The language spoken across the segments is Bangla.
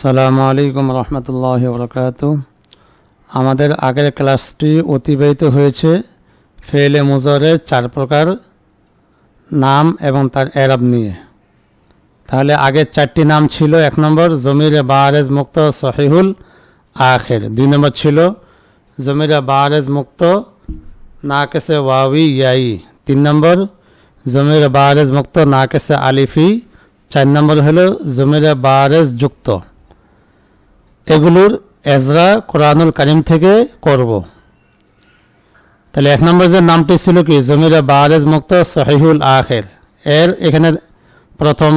সালামু আলাইকুম রহমতুল্লাহ বরকাত আমাদের আগের ক্লাসটি অতিবাহিত হয়েছে ফেলে মুজরের চার প্রকার নাম এবং তার এরাব নিয়ে। তাহলে আগের চারটি নাম ছিল এক নম্বর জমিরে বারেজ মুক্ত সহিহুল, আখের। দুই নম্বর ছিল জমিরে বারেজ মুক্ত নাকেসে ওয়াবি ইয়াই। তিন নম্বর জমিরে বারেজ মুক্ত নাকেসে আলিফি। চার নম্বর হলো জমিরে বারেজ যুক্ত। এগুলোর এজরা কোরআনুল কারিম থেকে করব। তাহলে এক নম্বর যে নামটি ছিল কি? জমিরে বারেজ মুক্ত সহিহুল আখের। এর এখানে প্রথম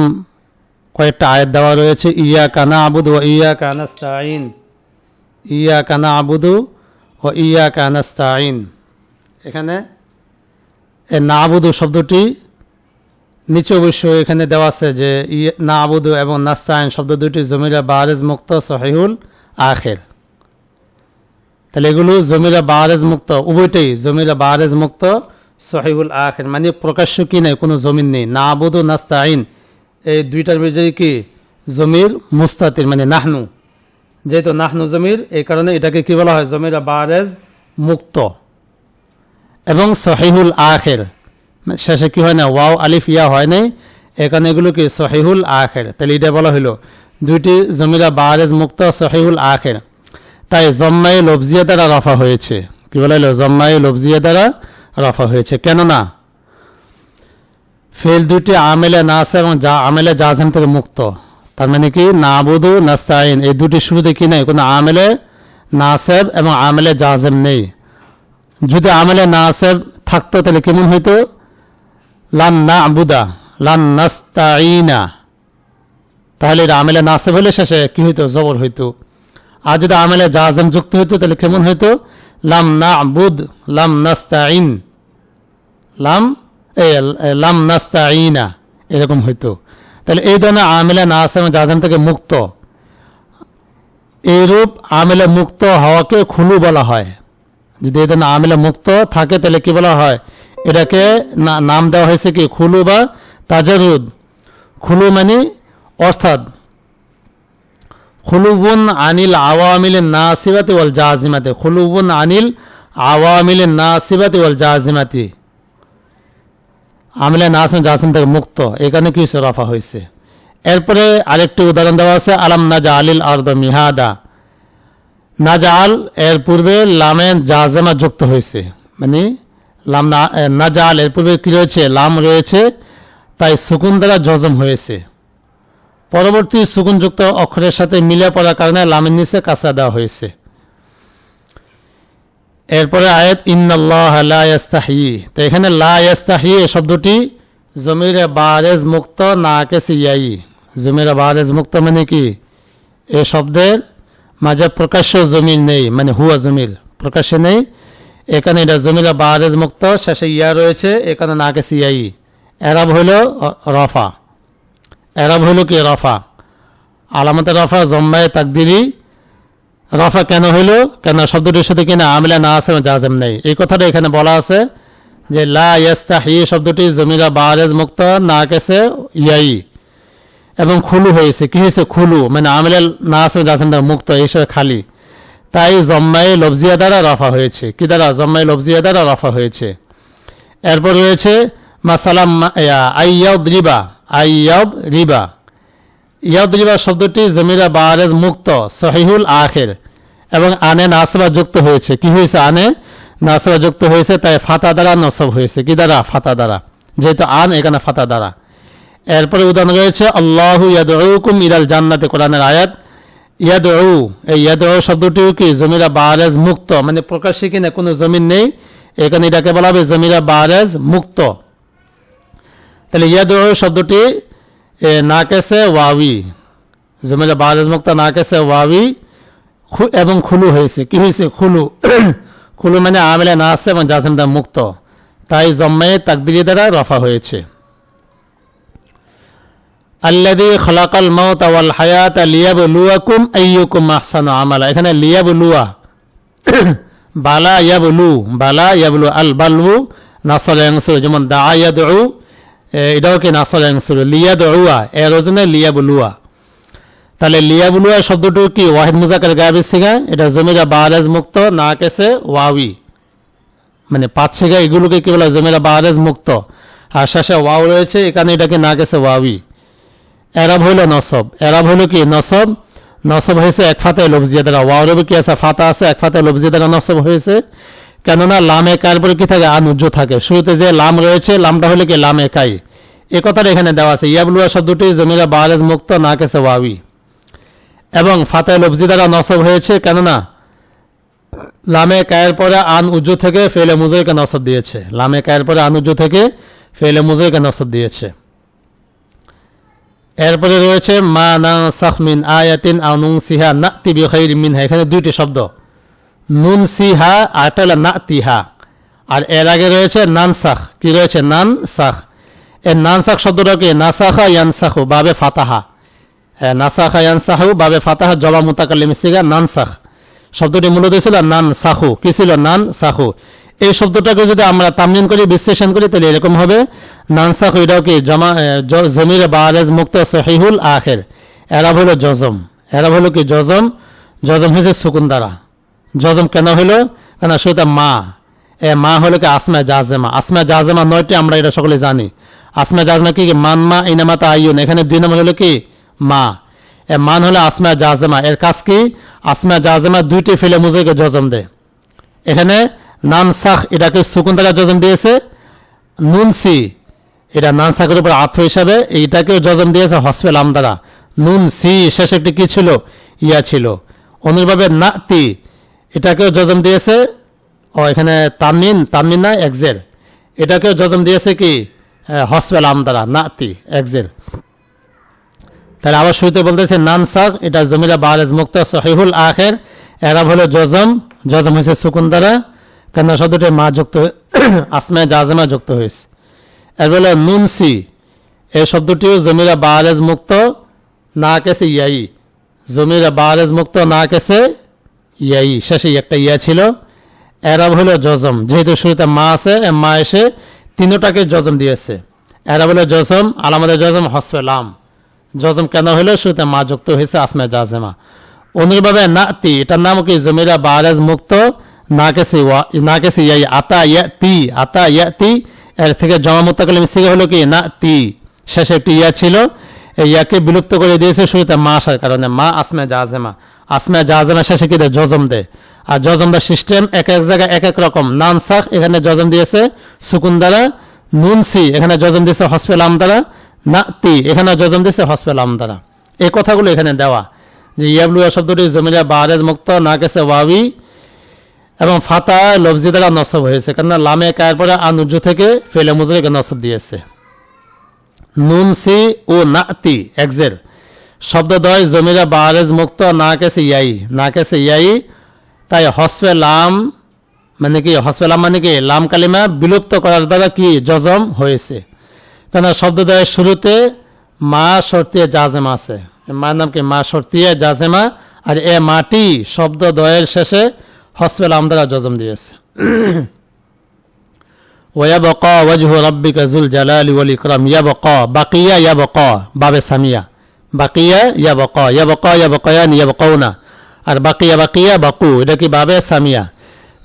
কয়েকটা আয়াত দেওয়া রয়েছে ইয়া কানা আবুদ ও ইয়া কানাস্তাইন ইয়া কানা আবুদু ও ইয়া কানাস্তাইন এখানে এ না আবুদু শব্দটি নিচে অবশ্য এখানে দেওয়া আছে যে না আবুদু এবং নাস্তায়ন শব্দ দুটি জমিরা বারেজ মুক্ত, সহিহুল, আখের। তাহলে এগুলো জমিরা বারেজ মুক্ত, উভয়টাই জমিরা বারেজ মুক্ত, সহিহুল, আখের। মানে প্রকাশ্য কি নেই, কোনো জমিন নেই। না আবুদু, নাস্তাইন, এই দুইটার বিজয়ী কি? জমির মুস্তাতির মানে নাহনু। যেহেতু নাহনু জমির, এই কারণে এটাকে কি বলা হয়? জমিরা বারেজ মুক্ত। এবং সহিহুল, আখের। শেষে কি হয় না? ওয়াও, আলিফ, ইয়া হয় নাই। এখানে এগুলো কি? সহিহুল আখের। তাহলে এটা বলা হলো দুইটি জমিরা বারেজ মুক্ত, সহিহুল আখের। তাই জম্মাই লবজিয়া দ্বারা রফা হয়েছে। কি বলা হলো জম্মাই লবজিয়া দ্বারা রফা হয়েছে। কেননা, ফেল দুটি আমেলে নাস এবং যা আমেলে জাজেম থেকে মুক্ত। তার মানে কি? নাবুদু নাস্তাইন এই দুটি শুরুতে কি নেই? কোনো আমেলে নাসেব এবং আমেলে জাজেম নেই। যদি আমেলে নাসেব থাকতো, তাহলে কেমন হইতো? লান তাহলে এটা আমেলে নাসেব হলে শেষে কি হইতো? জবর হইতো। আর যদি আমেলে জাজেম যুক্ত হইতো, তাহলে কেমন হইতো? লাম না আবুদ লাম নাস্তাইন লাম লাম নাস্তাইনা এরকম হইতো। তাহলে এই ধরনের আমেলে নাস এবং জাজেম থেকে মুক্ত। এইরূপ আমেলে মুক্ত হওয়াকে খুলু বলা হয়। যদি এই ধরনের আমেলে মুক্ত থাকে, তাহলে কি বলা হয়? এটাকে নাম দেওয়া হয়েছে কি? খুলু বা তাজারুদ। খুলু মানে অর্থাৎ খুলুবুন আনিল আওয়ামিল নাসিবাতি ওয়াল জাজিমাতি। খুলুবুন আনিল আওয়ামিল না নাসিবাতি ওয়াল জাজিমাতি। আমিলে নাসিম জাসিম থেকে মুক্ত। এখানে কি রফা হয়েছে। এরপরে আরেকটি উদাহরণ দেওয়া আছে, আলাম নাজা আলিল আর্দ মিহাদা। নাজাল এর পূর্বে লামে জাজেমা যুক্ত হয়েছে। মানে লাম না এ, নাজাল এর পূর্বে কি রয়েছে? লাম রয়েছে তাই সুকুন দ্বারা জজম হয়েছে। পরবর্তী সুকুনযুক্ত অক্ষরের সাথে মিলে পড়ার কারণে লামের নিচে কাঁচা দেওয়া হয়েছে। এরপরে আয়াত ইন্নাল্লাহ তো এখানে লা ইয়াস্তাহি এই শব্দটি জমিরে বারেজ মুক্ত না কেসি ইয়াই জমিরে বারেজ মুক্ত মানে কি? এ শব্দের মাঝে প্রকাশ্য জমির নেই মানে হুয়া জমির প্রকাশ্যে নেই। এখানে এটা জমিরে বারেজ মুক্ত, শেষে ইয়া রয়েছে, এখানে না কেসি ইয়াই এরাব হইল রফা। এরাব হইল কি রফা? আলামতে রফা, জম্মায় তাকদিরি। রফা কেন হইল? কেন শব্দটির সাথে কিনা আমিলা না আছে, জাজেম নেই। এই কথাটা এখানে বলা আছে যে, লা ইয়াস্তাহি, শব্দটি জমিরা বারেজ মুক্ত না কেসে ইয়াই। এবং খুলু হয়েছে। কি হয়েছে? খুলু। মানে আমিলা না আছে জাজেম মুক্ত, এই খালি। তাই জম্মাই লবজিয়া দ্বারা রফা হয়েছে। কি দ্বারা? জম্মাই লবজিয়া দ্বারা রফা হয়েছে। এরপর রয়েছে, মাসালাম আইয়াদ রিবা আইয়াদ রিবা। ইয়াদরিবা শব্দটি জমিরা বারেজ মুক্ত, সহিহুল আখের। এবং আনে নাসবা যুক্ত হয়েছে। কি হয়েছে? আনে নাসবা যুক্ত হয়েছে, তাই ফাতা দ্বারা নসব হয়েছে। কি দ্বারা? ফাতা দ্বারা। যেহেতু আন, এখানে ফাতা দ্বারা। এরপরে উদাহরণ রয়েছে, আল্লাহু ইয়াদউকুম ইরাল জান্নাতে, কোরআনের আয়াত। ইয়াদউ এই ইয়াদউ শব্দটিও কি? জমিরা বারেজ মুক্ত। মানে প্রকাশ্যে কিনা কোনো জমিন নেই? এখানে এটাকে বলা হবে জমিরা বারেজ মুক্ত। তাহলে ইয়াদউ শব্দটি, এ, নাকেসে ওয়াবি জমিরা বারেজ মুক্ত, নাকেসে ওয়াবি খু- এবং খুলু হয়েছে। কি হয়েছে? খুলু। খুলু মানে আমেলে না আছে এবং জাসিমদা মুক্ত। তাই জম্মায়ে তাকদিরি দ্বারা রফা হয়েছে। আল্লাদি খলাকাল মাউত ওয়াল হায়াত লিয়াবলুয়াকুম আইয়ুকুম আহসানু আমালা। এখানে লিয়াবলুয়া বালা ইয়াবলু বালা ইয়াবলু আল বালু নাসল অংশুর যেমন দা ইয়াদউ এ, এটাও কি নাসল অংশুর লিয়াদউয়া এর ওজনে লিয়াবলুয়া। তাহলে লিয়াবুলুয়া শব্দটি কি? ওয়াহিদ মুজাকের গায়েবের সিগা এটা জমিরা বারেজ মুক্ত না কেসে ওয়াবি মানে পাঁচ এগুলোকে কি বলে? জমিরা বারেজ মুক্ত। আর শেষে ওয়াও রয়েছে এখানে এটাকে না গেছে ওয়াবি এরাব হইল নসব। এরাব হইল কি? নসব। নসব হয়েছে এক ফাতায় লফজিয়া ওয়াও কি আছে? ফাতা আছে, এক ফাতায় লফজিয়া দ্বারা নসব হয়েছে কেননা লামে কার পরে কি থাকে? আনুজ্জ থাকে। শুরুতে যে লাম রয়েছে, লামটা হলে কি? লামে কাই। এ কথাটা এখানে দেওয়া আছে। ইয়াবলুয়া শব্দটি জমিরা বারেজ মুক্ত না কেসে ওয়াবি। এবং ফাতায় লফজি দ্বারা নসব হয়েছে, কেননা লামে কায়ের পরে আন উজ্জু থেকে ফেলে মুজয়কে নসব দিয়েছে। লামে কায়ের পরে আন উজ্জু থেকে ফেলে মুজয়কে নসব দিয়েছে। এরপরে রয়েছে, মা না সাহমিন আয়াতিন আনুং সিহা না তিবি খৈর মিনহা। এখানে দুইটি শব্দ। নুন সিহা আর একটা না তিহা আর এর আগে রয়েছে নান সাখ কি রয়েছে? নান সাখ এর নান সাখ শব্দটা কি? নাসাখা ইয়ান সাহু বাবে ফাতাহা। নাসাখা ইয়ান সাহু বাবে ফাতাহা, জবা মুতাকাল্লিম সিগা নান সাখ শব্দটি মূলত ছিল নান সাহু কি ছিল? নান সাহু এই শব্দটাকে যদি আমরা তামলিন করি, বিশ্লেষণ করি, তাহলে এরকম হবে। নান সাহু এটাও কি? জমা জমির বারেজ মুক্ত সহিহুল আখের। এরা হলো জজম। এরা হলো কি? জজম। জজম হয়েছে সুকুন দ্বারা জজম কেন হলো? কেন? সেটা মা। এ মা হলো কি? আসমা জাজেমা। আসমা জাজেমা নয়টি আমরা এটা সকলে জানি। আসমা জাজমা কি? মান মা ইনামা তা আইয়ুন। এখানে দুই নম্বর হলো কি? মা। এ মান হলো আসমা জাজেমা। এর কাজ কি? আসমা জাজেমা দুইটি ফেলে মুজেকে জজম দেয়। এখানে নান সাখ এটাকে সুকুন দ্বারা জজম দিয়েছে। নুন সি এটা নান সাখের উপর আত্ম হিসাবে এইটাকেও জজম দিয়েছে হসপেল আম দ্বারা। নুন সি শেষে একটি কি ছিল? ইয়া ছিল। অনুরূপভাবে না তি এটাকেও জজম দিয়েছে। ও, এখানে তামিন তামিন না এক্সের এটাকেও জজম দিয়েছে কি? হসপেল আম দ্বারা না তি এক্সের তাহলে আবার শুরুতে বলতেছে নান সাক এটা জমিরা বারেজ মুক্ত সহিহুল আখের এরাব হলো জজম জজম হয়েছে সুকুন কেন শব্দটি মা যুক্ত আসমায় জাজমা যুক্ত হয়েছে। এর বলে নুনসি এই শব্দটিও জমিরা বারেজ মুক্ত, না কেসে ইয়াই। জমিরা বারেজ মুক্ত, না কেসে ইয়াই। শেষে একটা ইয়া ছিল, এরাব হলো জজম। যেহেতু শুরুতে মা আছে মা এসে তিনোটাকে জজম দিয়েছে। এরাব হলো জজম আলামাদের জজম হসফেলাম জজম কেন হলো? শুরুতে মা যুক্ত হয়েছে আসমা জাজেমা। অনুরূপভাবে নাতি, এটার নাম কি? জমিরা বারেজ মুক্ত না কেসি ওয়া না কেসি ইয়াই আতা ইয়া তি আতা ইয়া তি এর থেকে জমা মুতাকালিম সিগে হলো কি? না তি শেষে একটি ইয়া ছিল, এই ইয়াকে বিলুপ্ত করে দিয়েছে শুরুতে মা আসার কারণে। মা আসমা জাজেমা। আসমা জাজেমা শেষে কি? জজম দেয়। আর জজম দা সিস্টেম এক এক জায়গায় এক এক রকম। নান সাখ এখানে জজম দিয়েছে সুকুন দ্বারা নুন এখানে জজম দিয়েছে হসপেল আম দ্বারা না তি এখানে জজম দিয়েছে হসপেল আম দ্বারা এই কথাগুলো এখানে দেওয়া। যে ইয়াবলুয়া শব্দটি জমিরা বারেজ মুক্ত না গেছে ওয়াবি এবং ফাতা লফজি দ্বারা নসব হয়েছে, কেননা লামে কায়ের পরে আনুজ্জ থেকে ফেলে মুজরিকে নসব দিয়েছে। নুন, সি ও নাতি এক্সের শব্দদ্বয় জমিরা বারেজ মুক্ত, না কেসে ইয়াই, না কেসে ইয়াই, তাই হসপে লাম মানে কি হসপে লাম মানে কি, লাম কালিমা বিলুপ্ত করার দ্বারা কি জজম হয়েছে। কেন শব্দদ্বয়ের শুরুতে মা শর্তিয়া জাজেমা আছে। মার নাম কি? মা শর্তিয়া জাজেমা, আর এ মাটি শব্দদ্বয়ের শেষে দ্বারা জজম দিয়েছে। ওয়াবকা ওয়াজহু রাব্বিকা যুল জালালি ওয়াল ইকরাম, ইয়াবকা, বাকিয়া, ইয়াবকা, বাবে সামিয়া। বাকিয়া, ইয়াবকা ইয়াবকা, ইয়াবকায়ান, ইয়াবকাউনা। আর বাকিয়া বাকিয়া, বাকু, এটা কি বাবে সামিয়া?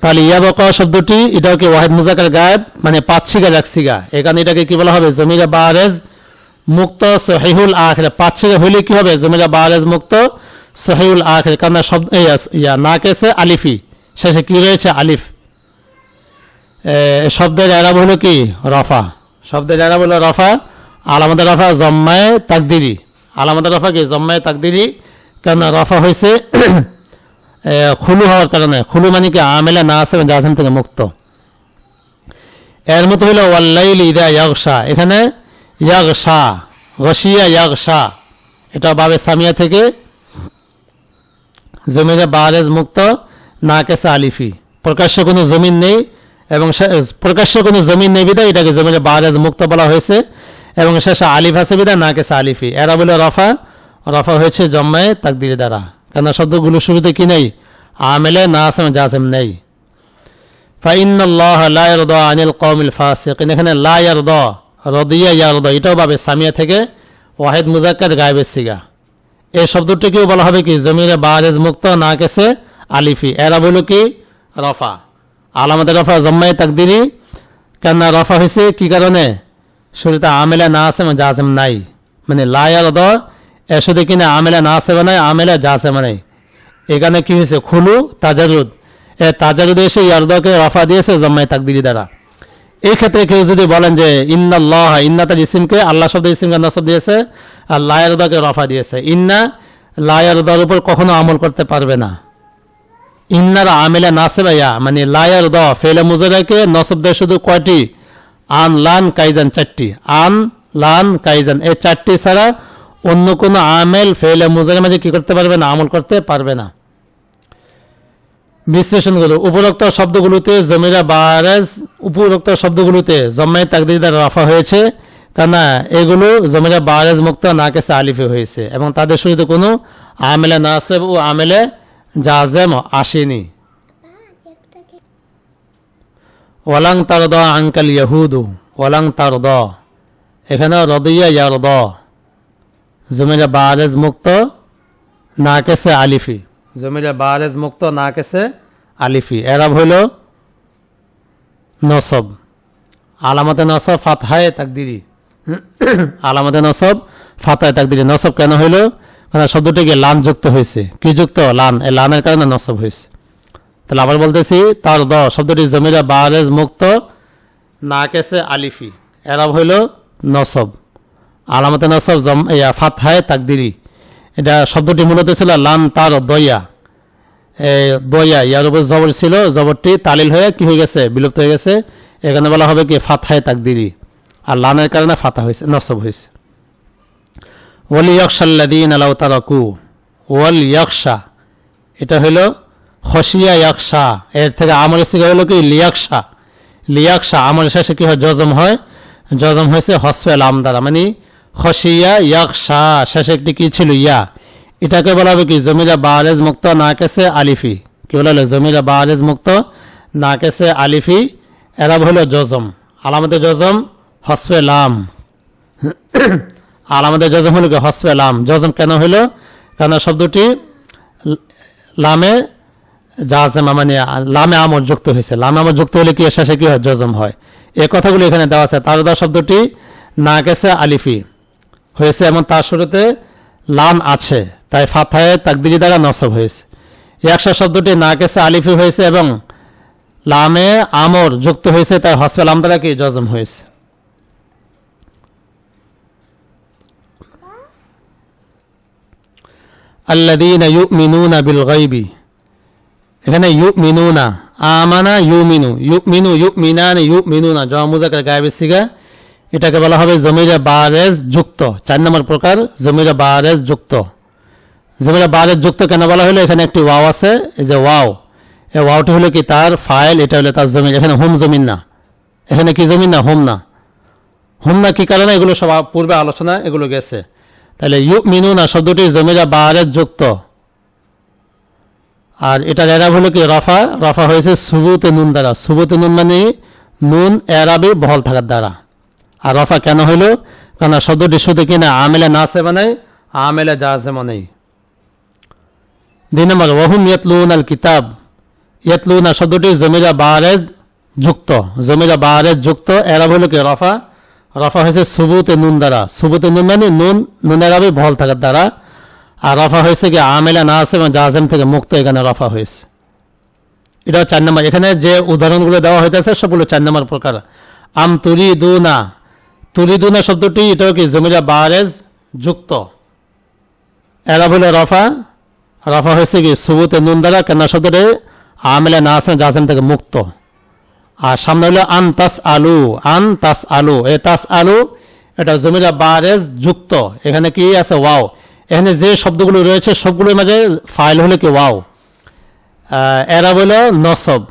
তাহলে ইয়া ইয়াবকা শব্দটি, এটাও কি ওয়াহিদ মুজাকার গায়েব? মানে পাঁচ সিগা এক সিগা এখানে এটাকে কি বলা হবে? জমিরা বারেজ মুক্ত সহিহুল আখরে। পাঁচ সিগা হইলে কি হবে? জমিরা বারেজ মুক্ত সহিহুল আখরে। কারণ শব্দ ইয়া না কেসে আলিফি। শেষে কি রয়েছে? আলিফ। শব্দের এরাব হলো কি? রফা। শব্দের এরাব হলো রফা। আলামতের রফা জম্মায় তাকদিরি। আলামতের রফা কি? জম্মায় তাকদিরি। কেন রফা হয়েছে খুলু হওয়ার কারণে। খুলু মানে কি? আমেলা না আছে জাহাজ থেকে মুক্ত। এর মতো হলো ওয়াল্লাইল ইদা ইয়াগশা। এখানে ইয়াগশা গসিয়া ইয়াগশা। এটা বাবে সামিয়া থেকে। জমিরে বারেজ মুক্ত। না কেসে আলিফি। প্রকাশ্য কোনো জমিন নেই এবং প্রকাশ্য কোনো জমিন নেই বিধায় এটাকে জমিনে বারেজ মুক্ত বলা হয়েছে এবং শেষে আলিফ আছে বিধায় না কেসে আলিফি। এরা বলে রফা। রফা হয়েছে জম্মায় তাকদির দ্বারা। কেন শব্দগুলো শুরুতে কি নেই? আমেলে না আসেম জাসেম নেই। ফাইনাল্লাহ লা ইয়ারদা আনিল এটাও সামিয়া থেকে। ওয়াহিদ সিগা। এই শব্দটিকেও বলা হবে কি? জমিরে বারেজ মুক্ত না কেসে আলিফি। এরা বলল কি? রফা। আলামতের রফা জম্মাই তাকদিরি। কেননা রফা হয়েছে কি কারণে? শুরুতে আমেলা না আছে মানে জাসেম নাই। মানে লায়ার দ এর সাথে কিনা আমেলা না আছে মানে আমেলা জাসেম নাই। এখানে কি হয়েছে? খুলু, তাজারুদ। এ তাজারুদ এসে ইয়ারদকে রফা দিয়েছে জম্মাই তাকদিরি দ্বারা। এই ক্ষেত্রে কেউ যদি বলেন যে, ইন্নাল্লাহ, ইন্না তার ইসিমকে, আল্লাহ শব্দ ইসিমকে নসব দিয়েছে, আর লায়ারদাকে রফা দিয়েছে। ইন্না লায়ারদার উপর কখনো আমল করতে পারবে না। ইন্নার আমেলা নাসে ভাইয়া মানে লায়ার দ ফেলে মুজরাকে নসব দেয় শুধু কয়টি? আন, লান, কাইজান, চারটি। আন, লান, কাইজান, এই চারটি ছাড়া অন্য কোনো আমেল ফেলে মুজরের মাঝে কি করতে পারবে না, আমল করতে পারবে না। বিশ্লেষণগুলো উপরোক্ত শব্দগুলোতে জমিরা বারাজ, উপরোক্ত শব্দগুলোতে জম্মাই তাকদিদার রাফা হয়েছে। কেননা এগুলো জমিরা বারাজ মুক্ত না কেসে আলিফে হয়েছে এবং তাদের শুরুতে কোনো আমেলে নাসেব ও আমেলে জাজেম আসেনি। ওয়ালাং তার দ আঙ্কাল ইয়াহুদু, ওয়ালাং তার দ এখানে রদিয়া ইয়ার দ জমিরা বারেজ মুক্ত, না কেসে আলিফি। জমিরা বারেজ মুক্ত, না কেসে আলিফি। এরাব হইল নসব। আলামতে নসব, ফাতহায় তাকদিরি। আলামতে নসব, ফাতহায় তাকদিরি। নসব কেন হইল? শব্দটিকে লান যুক্ত হয়েছে। কি যুক্ত? লান। এই লানের কারণে নসব হয়েছে। তাহলে আবার বলতেছি, তার দ শব্দটি জমিরা বারেজ মুক্ত না কেসে আলিফি। এরাব হইল নসব। আলামতে নসব জম, ইয়া, ফাতহায় তাকদিরি। এটা শব্দটি মূলত ছিল লান, তার দয়া। এই দয়া, ইয়ার উপর জবর ছিল, জবরটি তালিল হয়ে কি হয়ে গেছে? বিলুপ্ত হয়ে গেছে। এখানে বলা হবে কি, ফাতহায় তাকদিরি। আর লানের কারণে ফাতা হয়েছে, নসব হয়েছে। ওয়াল আলাউ তারাকু। ওয়াল ইয়কশা এটা হলো হসিয়া ইয়াকশা। এর থেকে আমলের শিখা হলো কি? লিয়াকশা। লিয়াকশা আমল শেষে কি হয়? জজম হয়। জজম হয়েছে হসফেল আম দ্বারা। মানে হসিয়া ইয়াকশা। শেষে একটি কি ছিল? ইয়া। এটাকে বলা হবে কি? জমিরা বারেজ মুক্ত না কেসে আলিফি। কি বলা হলো? জমিরা বারেজ মুক্ত না কেসে আলিফি। এরা হলো জজম আলামতে জজম হসফে লাম। আলামতে জজম হলো কি? হসফে লাম। জজম কেন হলো? কেন শব্দটি লামে জাজেমা মানে লামে আমর যুক্ত হয়েছে। লামে আমর যুক্ত হলে কি শেষে কি হয়? জজম হয়। এই কথাগুলো এখানে দেওয়া আছে। তার শব্দটি না গেছে আলিফি। হয়েছে এবং তার শুরুতে লাম আছে। তাই ফাথায় তাকদিরি দ্বারা নসব হয়েছে। একশো শব্দটি না গেছে আলিফি হয়েছে এবং লামে আমর যুক্ত হয়েছে। তাই হসপেল আম দ্বারা কি? জজম হয়েছে। আল্লাদিন ইউমিনুনা বিল গাইবি এখানে ইউ মিনুনা আমানা ইউ মিনু ইউ মিনু ইউ মিনান ইউ মিনুনা জমুজাকের গায়েব সিগা এটাকে বলা হবে জমিরা বারেজ যুক্ত। চার নম্বর প্রকার, জমিরা বারেজ যুক্ত। জমিরা বারেজ যুক্ত কেন বলা হলো? এখানে একটি ওয়াও আছে। এই যে ওয়াও। এই ওয়াওটি হলো কি? তার ফাইল, এটা হলো তার জমিন। এখানে হোম জমিন না। এখানে কি জমিন না? হোম না। হোম না কি কারণে? এগুলো সব পূর্বে আলোচনা, এগুলো গেছে। তাহলে ইউ মিনুনা শব্দটি জমিরা বারেজ যুক্ত। আর এটার এরাব হলো কি? রফা। রফা হয়েছে সুবুতে নুন দ্বারা। সুবুতে নুন মানে নুন, এরাবে, বহল থাকার দ্বারা। আর রফা কেন হইল? কারণ শব্দটি শুধু কিনা আমেলে নাসে বানাই আমেলে জাহাজে বানাই দুই নম্বর, ওহুম ইয়তলুন আল কিতাব। ইয়তলুনা শব্দটি জমিরা বারেজ যুক্ত। জমিরা বারেজ যুক্ত, এরাব হলো কি? রফা। রফা হয়েছে সুবুতে নুন দ্বারা। সুবুতে নুন মানে নুন নুন এরাবে বহল থাকার দ্বারা। আর রফা হয়েছে কি আমেলা না আছে এবং জাহাজেম থেকে মুক্ত এখানে রফা হয়েছে। এটা চার নম্বর। এখানে যে উদাহরণগুলো দেওয়া হইতেছে সবগুলো চার নম্বর প্রকার। আম তুরি দুনা তুরি দুনা শব্দটি এটাও কি জমিরা বারেজ যুক্ত। এরা বলে রফা। রফা হয়েছে কি সুবুতে নুন দ্বারা কেন শব্দটি আমেলা না আছে জাহাজেম থেকে মুক্ত। আর সামনে হলো আন তাস আলু আন তাস আলু। এ তাস আলু, এটা জমিরা বারেজ যুক্ত। এখানে কি আছে? ওয়াও। এখানে যে শব্দগুলো রয়েছে, সবগুলোর মাঝে ফাইল হলো কি ওয়াও? এরা বলো নসব।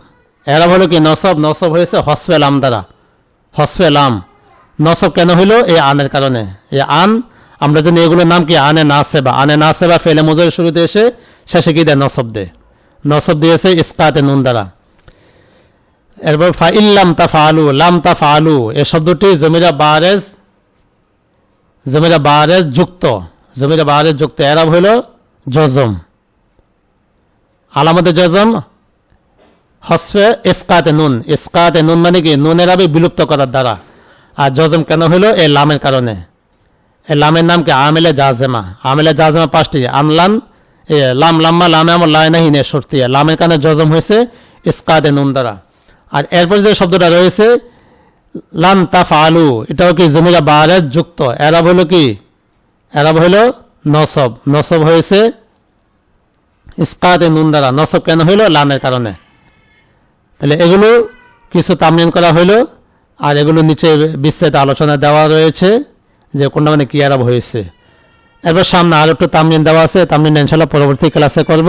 এরা বলো কি নসব? নসব হয়েছে হসফেল আম দ্বারা। হসফেল আম নসব কেন হইল? এই আনের কারণে। এই আন, আমরা জানি এগুলোর নাম কি? আনে না সেবা আনে না সেবা ফেলে মজুর শুরুতে এসে শেষে কি দেয়? নসব দে নসব দিয়েছে ইস্কাতে নুন দ্বারা। এরপর ফা ইল্লাম তা ফালু লাম তা ফালু এ শব্দটি জমিরা বারেজ জমিরা বারেজ যুক্ত, জমির বাহারের যুক্ত। এরাব হইল জজম। আলামতে জজম, হসফে ইস্কাতে নুন। ইস্কাতে নুন মানে কি? নুনের আবে বিলুপ্ত করার দ্বারা। আর জজম কেন হইল? এই লামের কারণে। এই লামের নাম কি? আমেলে জাজেমা। আমেলে জাজেমা পাঁচটি। আনলান এ লাম লাম্মা, লামে আমার নে সর্তি লামের কারণে জজম হয়েছে ইস্কাতে নুন দ্বারা। আর এরপরে যে শব্দটা রয়েছে লান তাফ আলু এটাও কি জমিরা বাহারের যুক্ত? এরাব হলো কি? এরাব হইল নসব। নসব হয়েছে ইস্কাতে নুন দ্বারা। নসব কেন হইল লামের কারণে। তাহলে এগুলো কিছু তামলিন করা হইল আর এগুলো নিচে বিস্তারিত আলোচনা দেওয়া রয়েছে যে কোনটা মানে কি আরব হয়েছে। এরপর সামনে আর একটু তামলিন দেওয়া আছে। তামলিন ইনশাল্লাহ পরবর্তী ক্লাসে করব।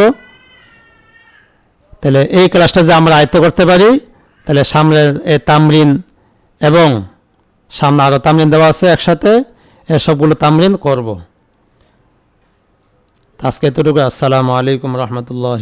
তাহলে এই ক্লাসটা যে আমরা আয়ত্ত করতে পারি তাহলে সামনের এ তামরিন এবং সামনে আরও তামরিন দেওয়া আছে একসাথে সবগুলো তামরিন করব। আজকে এতটুকু আসসালামু আলাইকুম রহমতুল্লাহ